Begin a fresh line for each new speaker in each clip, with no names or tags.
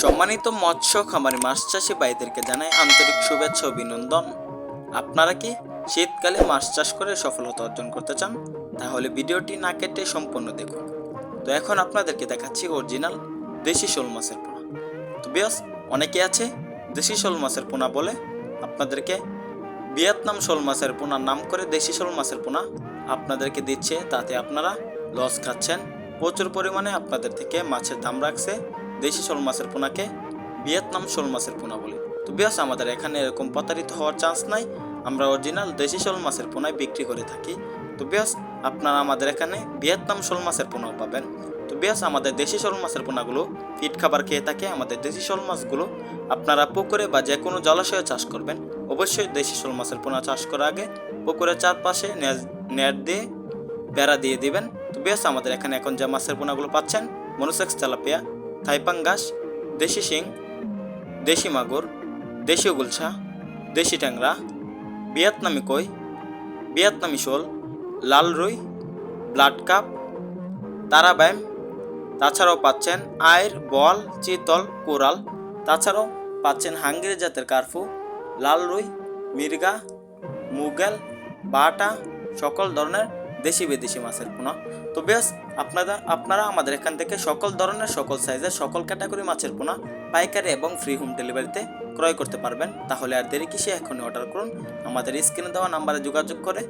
সম্মানিত মৎস্য খামারি মাছ চাষি ভাইদেরকে জানাই আন্তরিক শুভেচ্ছা অভিনন্দন। আপনারা কি শীতকালে মাছ চাষ করে সফলতা অর্জন করতে চান? তাহলে ভিডিওটি না কেটে সম্পূর্ণ দেখুন। তো এখন আপনাদেরকে দেখাচ্ছি অরিজিনাল দেশি শোল মাছের পোনা। তো বেশ অনেকে আছে দেশি শোল মাছের পোনা বলে। আপনাদেরকে ভিয়েতনাম শোল মাছের পোনার নাম করে দেশি শোল মাছের পোনা আপনাদেরকে দিচ্ছে। তাতে আপনারা লস খাচ্ছেন। প্রচুর পরিমাণে আপনাদের থেকে মাছের দাম রাখছে। দেশি শোল মাছের পোনাকে ভিয়েতনাম শোল মাছের পোনা বলে। তো বেশ আমাদের এখানে এরকম প্রতারিত হওয়ার চান্স নাই। আমরা অরিজিনাল দেশি শোল মাছের পোনায় বিক্রি করে থাকি। তো বেশ আপনারা আমাদের এখানে ভিয়েতনাম শোল মাছের পোনাও পাবেন। তো বেশ আমাদের দেশি শোল মাছের পোনাগুলো ফিট খাবার খেয়ে থাকে। আমাদের দেশি শোল মাছগুলো আপনারা পুকুরে বা যে কোনো জলাশয়ে চাষ করবেন। অবশ্যই দেশি শোল মাছের পোনা চাষ করার আগে পুকুরের চারপাশে নেট দিয়ে বেড়া দিয়ে দিবেন। তো বেশ আমাদের এখানে এখন যে মাছের পোনাগুলো পাচ্ছেন, মনোসেক্স তেলাপিয়া থাইপাঙ্গাস দেশি শিং দেশি মাগুর দেশি গুলছা দেশি ট্যাংরা ভিয়েতনামি কই ভিয়েতনামি শোল লাল রুই ব্লাড কাপ তারাব্যাম তাছাড়াও পাচ্ছেন আয়ের বল চিতল কোরাল তাছাড়াও পাচ্ছেন হাঙ্গেরি জাতের কার্ফু লাল রুই মির্গা মুগেল বাটা সকল ধরনের দেশি বিদেশি মাছের পোনা। তো বেশ, আপনারা আপনারা আমাদের এখান থেকে সকল ধরনের, সকল সাইজের, সকল ক্যাটাগরি মাছের পোনা পাইকারি এবং ফ্রি হোম ডেলিভারিতে ক্রয় করতে পারবেন। তাহলে আর দেরি কিসে, এখনই অর্ডার করুন। আমাদের স্ক্রিনে দেওয়া নাম্বারে যোগাযোগ করে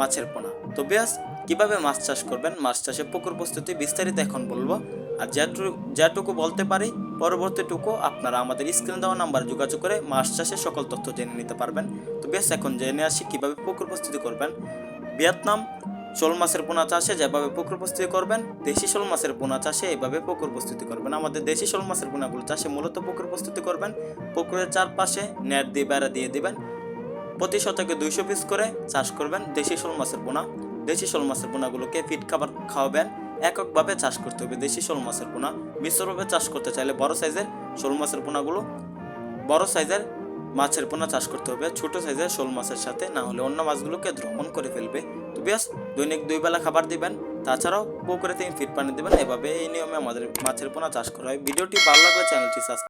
মাছের পোনা। তো বেশ, কীভাবে মাছ চাষ করবেন? মাছ চাষে পুকুর প্রস্তুতি বিস্তারিত এখন বলব। আর যেটুকু যেটুকু বলতে পারি, পরবর্তীটুকু আপনারা আমাদের স্ক্রিনে দেওয়া নাম্বার যোগাযোগ করে মাছ চাষের সকল তথ্য জেনে নিতে পারবেন। তো বেশ, এখন জেনে আসি কীভাবে পুকুর প্রস্তুতি করবেন। ভিয়েতনাম, শোল মাছের পোনা চাষে যেভাবে পুকুর প্রস্তুতি করবেন, দেশি শোল মাছের পোনা চাষে এভাবে পুকুর প্রস্তুতি করবেন। আমাদের দেশি শোল মাছের পোনাগুলো চাষে মূলত পুকুর প্রস্তুতি করবেন, পুকুরের চারপাশে নেট দিয়ে বেড়া দিয়ে দিবেন, প্রতি শতকে দুইশো পিস করে চাষ করবেন দেশি শোল মাছের পোনা। দেশি শোল মাছের পোনাগুলোকে ফিট খাবার খাওয়াবেন, এককভাবে চাষ করতে হবে দেশি শোল মাছের পোনা। মিশ্রভাবে চাষ করতে চাইলে বড় সাইজের শোল মাছের পোনাগুলো, বড় সাইজের মাছের পোনা চাষ করতে হবে। ছোট সাইজের শোল মাছের সাথে, না হলে অন্য মাছগুলোকে ভ্রমণ করে ফেলবে। তো বেশ দৈনিক দুই বেলা খাবার দিবেন। তাছাড়াও পুকুরে তিন ফিট পানি দেবেন। এভাবে এই নিয়মে আমাদের মাছের পোনা চাষ করা হয়। ভিডিওটি ভালো লাগলে চ্যানেলটি সাবস্ক্রাইব